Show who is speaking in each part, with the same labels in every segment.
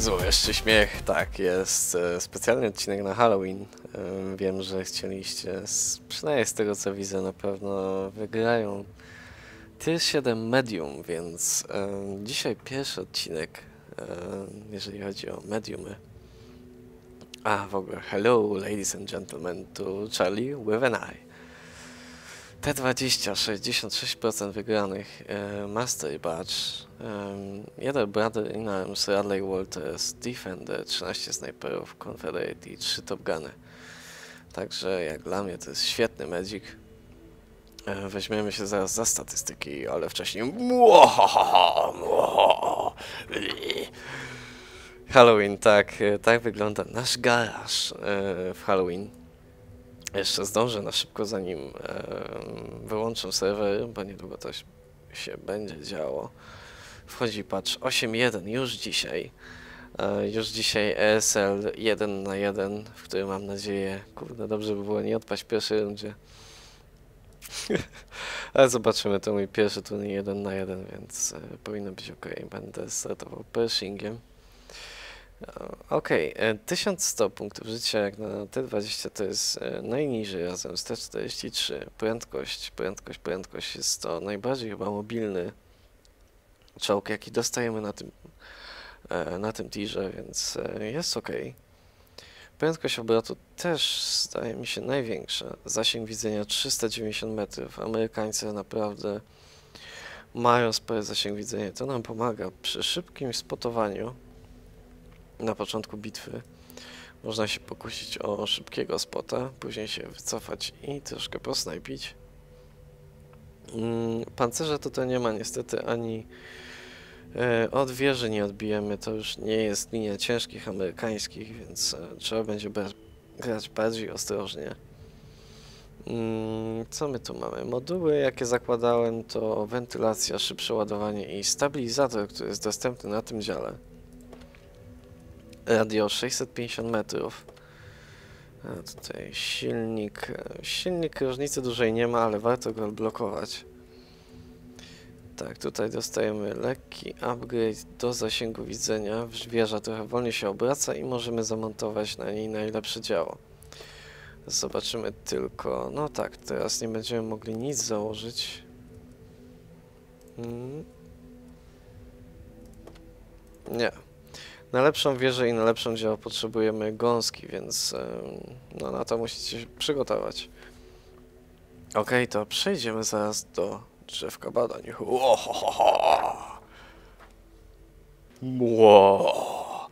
Speaker 1: Złowieszczy śmiech, tak, jest e, specjalny odcinek na Halloween. E, Wiem, że chcieliście, z- przynajmniej z tego co widzę, na pewno wygrają Tier 7 Medium, więc e, dzisiaj pierwszy odcinek, jeżeli chodzi o mediumy. A, w ogóle, hello ladies and gentlemen, to Charlie with an eye. T20, 66% wygranych, e, Master Badge, um, jeden in Arms, Radley Walters, Defender, 13 snajperów, Confederate i 3 Top Guny. Także jak dla mnie to jest świetny. E, weźmiemy się zaraz za statystyki, ale wcześniej... Halloween, tak, e, tak wygląda nasz garaż e, w Halloween. Jeszcze zdążę na szybko, zanim wyłączę serwer, bo niedługo się- się będzie działo. Wchodzi patch 8.1 już dzisiaj. E, już dzisiaj ESL 1 na 1, w którym mam nadzieję, kurde, dobrze by było nie odpaść w pierwszej rundzie. Ale zobaczymy, to mój pierwszy turniej 1 na 1, więc e, powinno być ok. Będę startował Pershingiem. Okej, e, 1100 punktów życia jak na T20 to jest e, najniżej razem z T43. Prędkość, prędkość, prędkość jest to najbardziej chyba mobilny czołg jaki dostajemy na tym, e, na tym tirze, więc jest ok. Prędkość obrotu też zdaje mi się największa. Zasięg widzenia 390 metrów. Amerykańcy naprawdę mają spory zasięg widzenia. To nam pomaga przy szybkim spotowaniu na początku bitwy można się pokusić o szybkiego spota, później się wycofać i troszkę posnajpić. Mm, Pancerza tutaj nie ma niestety ani e, od wieży nie odbijemy, to już nie jest linia ciężkich amerykańskich, więc e, trzeba będzie grać bardziej ostrożnie. Mm, Co my tu mamy? Moduły, jakie zakładałem, to wentylacja, szybsze ładowanie i stabilizator, który jest dostępny na tym dziale radio 650 metrów. A tutaj silnik. e, Silnik różnicy dużej nie ma, ale warto go odblokować. Tak, tutaj dostajemy lekki upgrade do zasięgu widzenia. Wieża trochę wolniej się obraca i możemy zamontować na niej najlepsze działo. Zobaczymy tylko. No tak, teraz nie będziemy mogli nic założyć. Mm. Nie. Na lepszą wieżę i na lepszą działo potrzebujemy gąski, więc no, na to musicie się przygotować. Okej, to przejdziemy zaraz do drzewka badań. Ło.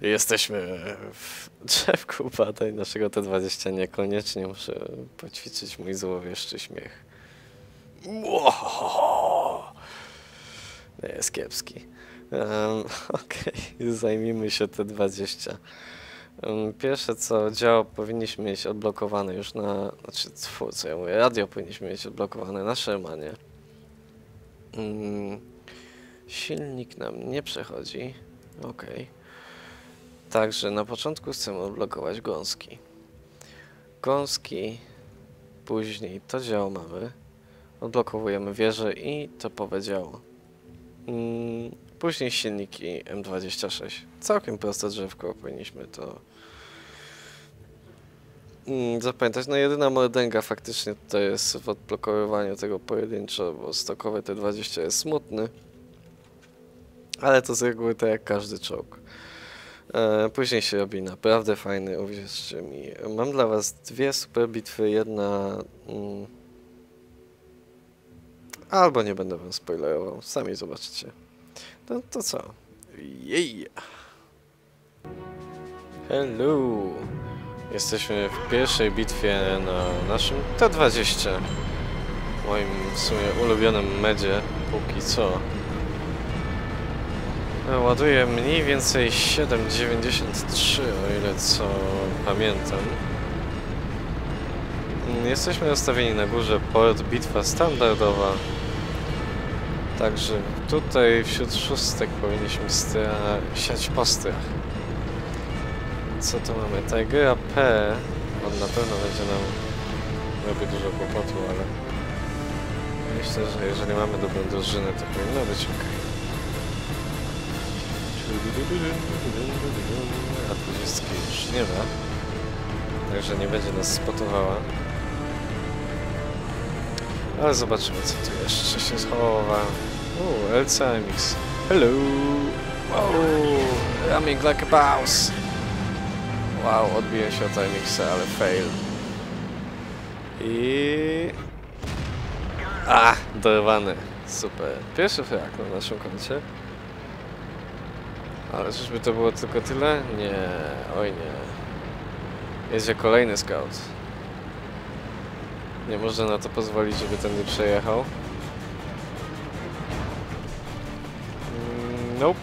Speaker 1: Jesteśmy w drzewku badań naszego T20. Niekoniecznie muszę poćwiczyć mój złowieszczy śmiech. Nie, jest kiepski. Um, Okej, zajmijmy się te 20. Um, pierwsze co działo, powinniśmy mieć odblokowane już na. Znaczy, tfu, co ja mówię, radio powinniśmy mieć odblokowane na Shermanie. Um, silnik nam nie przechodzi. Okej. Także na początku chcemy odblokować gąski. Gąski, później to działo mamy. Odblokowujemy wieżę i topowe działo. Później silniki M26. Całkiem proste drzewko, powinniśmy to mm, zapamiętać. No jedyna mordęga faktycznie tutaj jest w odblokowywaniu tego pojedynczo, bo stokowy T20 jest smutny. Ale to z reguły tak jak każdy czołg. E, później się robi naprawdę fajny, uwierzcie mi. Mam dla was dwie super bitwy, jedna... Mm, albo nie będę wam spoilerował, sami zobaczycie. No to co? Jej! Hello! Jesteśmy w pierwszej bitwie na naszym T20. Moim w sumie ulubionym medzie, póki co. E, Ładuję mniej więcej 7,93 o ile co pamiętam. Jesteśmy rozstawieni na górze port, bitwa standardowa. Także tutaj wśród szóstek powinniśmy siać po strach. Co tu mamy? Tigera P. On na pewno będzie nam robił dużo kłopotu, ale myślę, że jeżeli mamy dobrą drużynę, to powinno być ok. A 20 już nie ma. Także nie będzie nas spotowała. Ale zobaczymy co tu jeszcze się schowa. O, LCMX. Hello! Wow! Running like a boss! Wow, odbiłem się od IMX-a, ale fail. I... A, dorwany. Super. Pierwszy frak na naszym koncie. Ale czyżby to było tylko tyle? Nie, oj nie. Jedzie kolejny scout. Nie można na to pozwolić, żeby ten nie przejechał. Nope.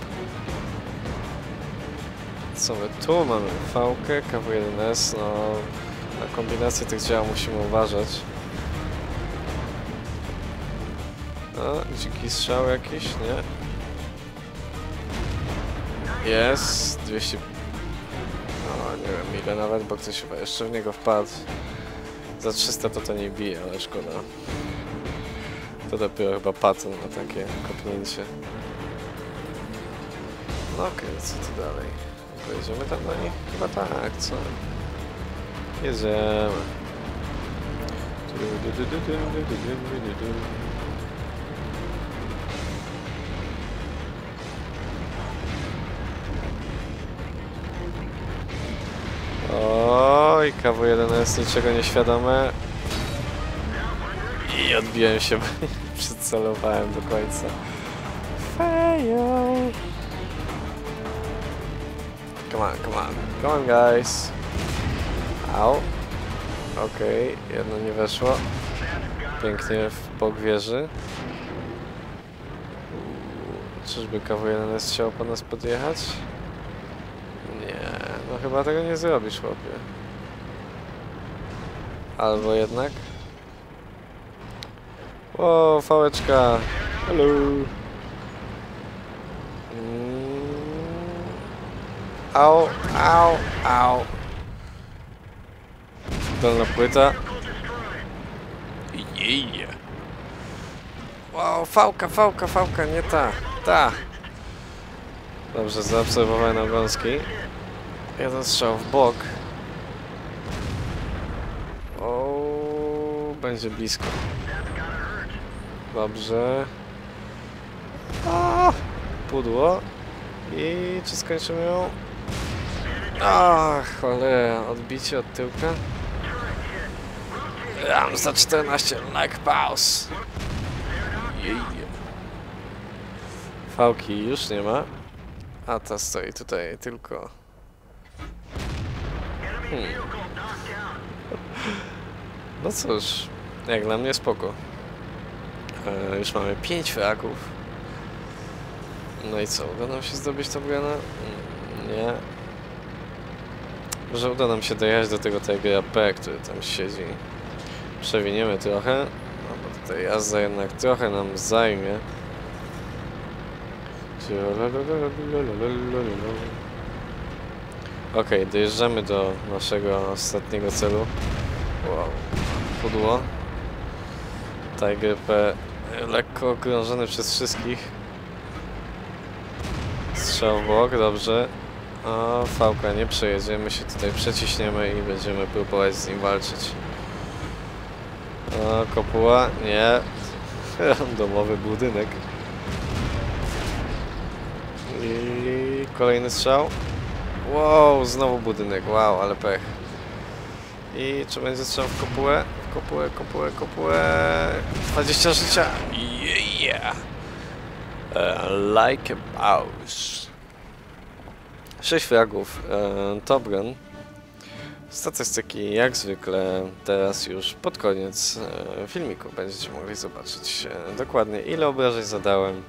Speaker 1: Co my tu mamy? V-kę, KW1S, no... Na kombinację tych dział musimy uważać. A, dziki strzał jakiś, nie? Jest, 200... No, nie wiem ile nawet, bo ktoś chyba jeszcze w niego wpadł. Za 300 to to nie bije, ale szkoda. To dopiero chyba patent na takie kopnięcie. No okej, co tu dalej? Pojedziemy tam do nich? Chyba tak, co? Jedziemy. Oj, KW1S niczego nieświadome. I odbiłem się, przycelowałem do końca. Fail. Come on, come on. Come on, guys. Au. Okej, jedno nie weszło. Pięknie w bok wieży. Czyżby KW1S chciał po nas podjechać? Nie, no chyba tego nie zrobisz, chłopie. Albo jednak. O, fałeczka. Hello. Au, au, au. Dolna płyta. Jej. Wow, fałka, fałka, fałka, nie ta. Ta. Dobrze, zaobserwowałem obrączki. Jeden strzał w bok. O, będzie blisko. Dobrze. A, pudło. I czy skończymy ją? Ach, cholera, odbicie od tyłka. Ram za 14, like pause. Jej. Fałki już nie ma. A ta stoi tutaj tylko. Hmm. No cóż, jak dla mnie spoko. E, już mamy 5 fraków. No i co, uda nam się zdobyć tą granę? Może uda nam się dojechać do tego Tigera P, który tam siedzi. Przewiniemy trochę. No bo tutaj jazda jednak trochę nam zajmie. Okej, dojeżdżamy do naszego ostatniego celu. Wow, pudło. Tiger P lekko okrążony przez wszystkich. Strzał w bok, dobrze. A fałka nie przejedzie, my się tutaj przeciśniemy i będziemy próbować z nim walczyć. A, kopuła, nie. Domowy budynek. I kolejny strzał. Wow, znowu budynek, wow, ale pech. I czy będzie strzał w kopułę? W kopułę, kopułę, kopułę. 20 życia. Yeah. Uh, like a mouse. 6 fragów. Uh, Top Gun. Statystyki jak zwykle teraz już pod koniec e, filmiku będziecie mogli zobaczyć e, dokładnie ile obrażeń zadałem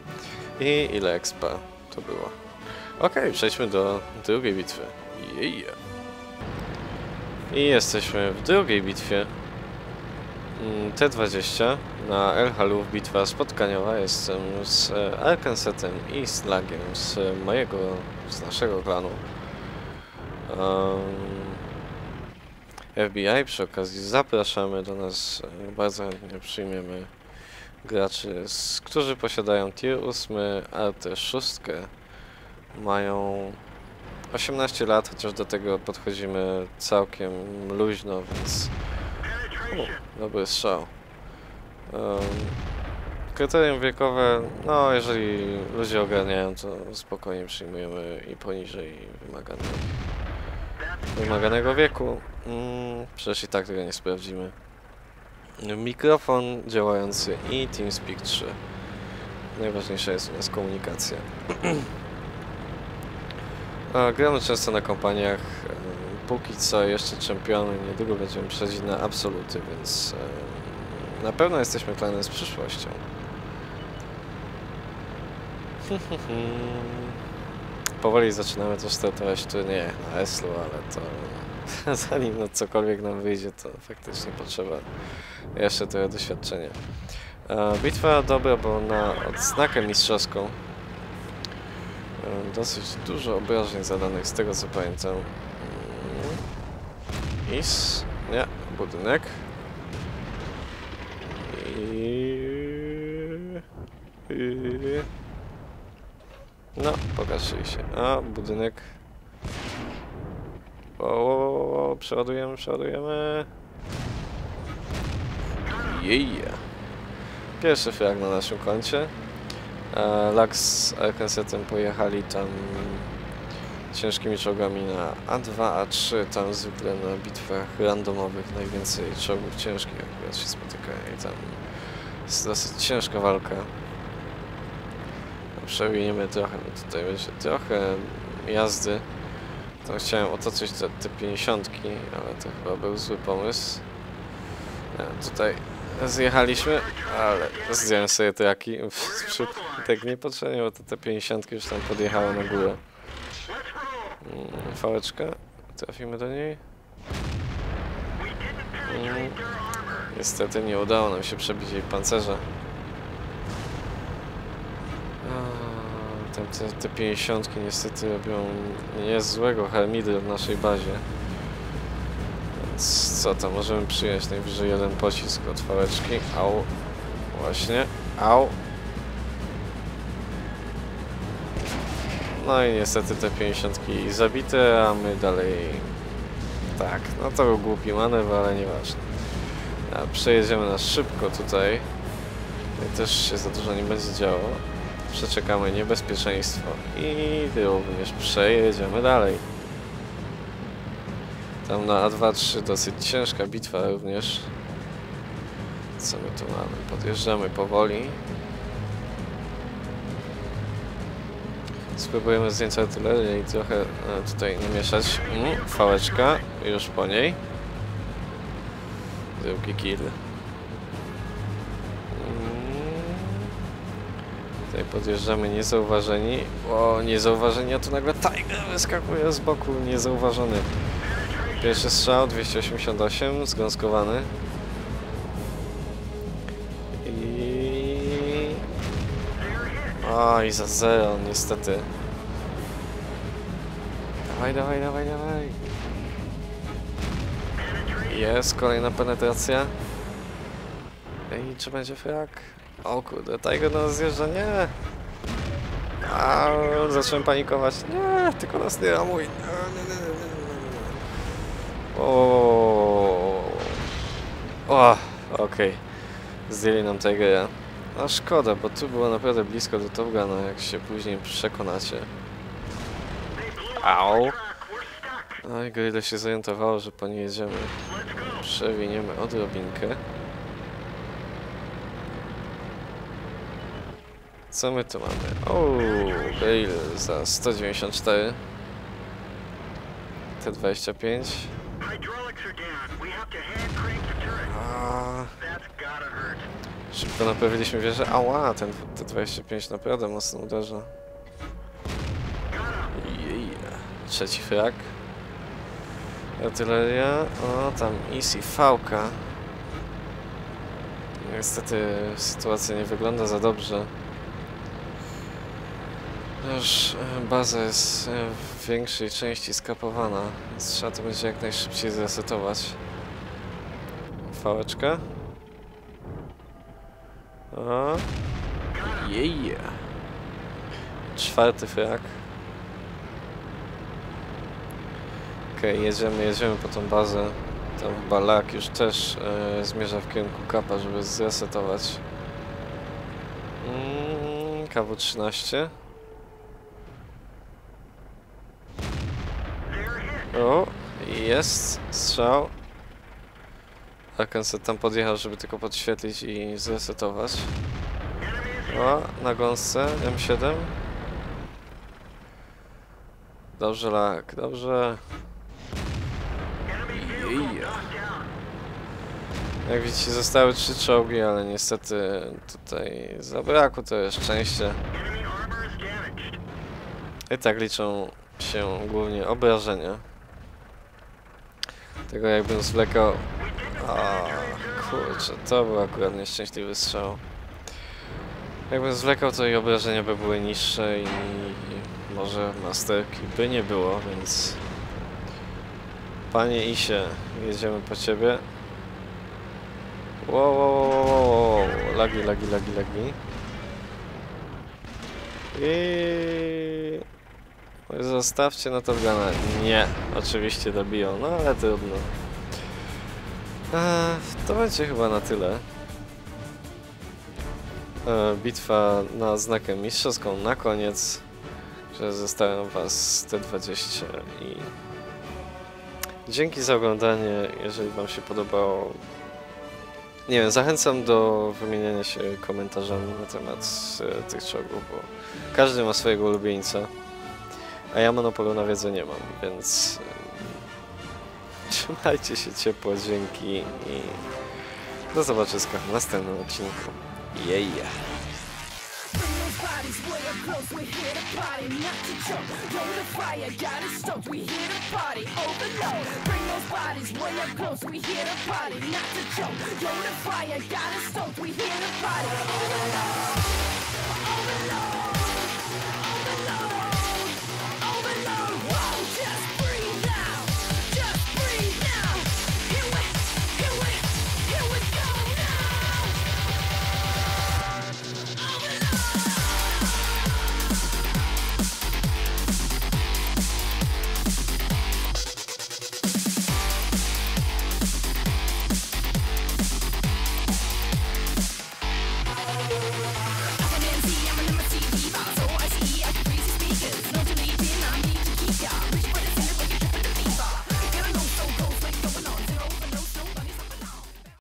Speaker 1: i ile expa to było. Ok, przejdźmy do drugiej bitwy. Yeah. I jesteśmy w drugiej bitwie. Mm, T20 na El Haluf bitwa spotkaniowa. Jestem z e, Arkansetem i Slagiem z mojego, z naszego klanu. Um, FBI przy okazji zapraszamy do nas. Bardzo chętnie przyjmiemy graczy, którzy posiadają tier 8, Arte 6 mają 18 lat, chociaż do tego podchodzimy całkiem luźno, więc... O, dobry strzał. Um, kryterium wiekowe, no jeżeli ludzie ogarniają, to spokojnie przyjmujemy i poniżej wymaganego, wymaganego wieku. Mm, przecież i tak tego nie sprawdzimy. Mikrofon działający i TeamSpeak 3. Najważniejsza jest u nas komunikacja. Gramy często na kompaniach. Póki co jeszcze czempiony, niedługo będziemy przechodzić na absoluty, więc e, na pewno jesteśmy planem z przyszłością. Powoli zaczynamy też startować turnieje na Eslu, ale to zanim no cokolwiek nam wyjdzie, to faktycznie potrzeba jeszcze trochę doświadczenia. E, Bitwa dobra, bo na odznakę mistrzowską e, dosyć dużo obrażeń zadanych z tego co pamiętam. Is? Nie, budynek. I... I... No, pokazuje się. A, budynek. O, o, o, przeładujemy, przeładujemy. Yeah. Pierwszy frag na naszym koncie. E, Lux z Arkansetem pojechali tam ciężkimi czołgami na A2, A3. Tam zwykle na bitwach randomowych najwięcej czołgów ciężkich akurat się spotyka i tam jest dosyć ciężka walka. Przewiniemy trochę, bo tutaj będzie trochę jazdy. To chciałem otoczyć te, te 50, ale to chyba był zły pomysł. E, tutaj zjechaliśmy, ale zdjąłem sobie traki. Tak niepotrzebnie, bo to te 50 już tam podjechały na górę. Mm, Fałeczka. Trafimy do niej. Mm, Niestety nie udało nam się przebić jej pancerza. Tam te, te 50 niestety robią niezłego harmidy w naszej bazie. Więc co tam, możemy przyjąć najwyżej jeden pocisk od fałeczki. Au. Właśnie. Au. No i niestety te 50 zabite, a my dalej... Tak, no to był głupi manewr, ale nieważne. A przejedziemy na szybko tutaj. I też się za dużo nie będzie działo. Przeczekamy niebezpieczeństwo i również przejedziemy dalej. Tam na A2-3 dosyć ciężka bitwa również. Co my tu mamy? Podjeżdżamy powoli. Spróbujemy zdjąć artylerię i trochę e, tutaj namieszać. Mm, fałeczka, już po niej. Drugi kill. Mm. Tutaj podjeżdżamy niezauważeni. O, niezauważeni, a tu nagle Tiger wyskakuje z boku, niezauważony. Pierwszy strzał, 288, zgąskowany. Oj, za zero, niestety. Dawaj, dawaj, dawaj, dawaj. Jest, kolejna penetracja. I czy będzie frak? O kurde, Tiger nas zjeżdża, nie! A, zacząłem panikować. Nie, tylko nas nie ramuj. O, okej. Zdjęli nam Tigera. A szkoda, bo tu było naprawdę blisko do Top Guna, jak się później przekonacie. Au! No i Gorilla się zorientowało, że po nie jedziemy. Przewiniemy odrobinkę. Co my tu mamy? O, Bale za 194. T25.
Speaker 2: Hydraulics
Speaker 1: szybko naprawiliśmy wieżę. Ała, ten T25 naprawdę mocno uderza. Yeah. Trzeci frak. Artyleria. O, tam Easy Fałka. Niestety sytuacja nie wygląda za dobrze. Już e, baza jest e, w większej części skapowana, więc trzeba to będzie jak najszybciej zresetować. Fałeczka. O. Yeah. Czwarty frak. Okej, okay, jedziemy, jedziemy po tą bazę. Tam balak już też e, zmierza w kierunku kapa, żeby zresetować. Mm, KW-13. O, jest strzał. Arkansas tam podjechał, żeby tylko podświetlić i zresetować.
Speaker 2: Enemy is hit.
Speaker 1: O, na gąsce M7. Dobrze, lak, dobrze. Jak widzicie, zostały trzy czołgi, ale niestety tutaj zabrakło to
Speaker 2: is damaged.
Speaker 1: I tak liczą się głównie obrażenia. Tego jakbym zwlekał... A kurczę, to był akurat nieszczęśliwy strzał. Jakbym zwlekał, to i obrażenia by były niższe i może masterki by nie było, więc... Panie Isie, jedziemy po ciebie. Wow, wow, wow, wow. lagi, lagi, lagi, lagi. I... Zostawcie na to gana. Nie, oczywiście dobiją, no ale trudno. Eee, to będzie chyba na tyle. Eee, bitwa na znakę mistrzowską na koniec. Że zostałem was T20 i dzięki za oglądanie. Jeżeli wam się podobało, nie wiem, zachęcam do wymieniania się komentarzami na temat e, tych czołgów, bo każdy ma swojego ulubieńca. A ja monopolu na wiedzę nie mam, więc em, trzymajcie się ciepło, dzięki i do zobaczyska w następnym odcinku.
Speaker 3: Those bodies close, we here to party, not to joke. Blow the fire, got it stoked, here to party, overload. Bring those bodies close, here to party, not to joke. Blow the fire, got it stoked, here to party, overload. Overload.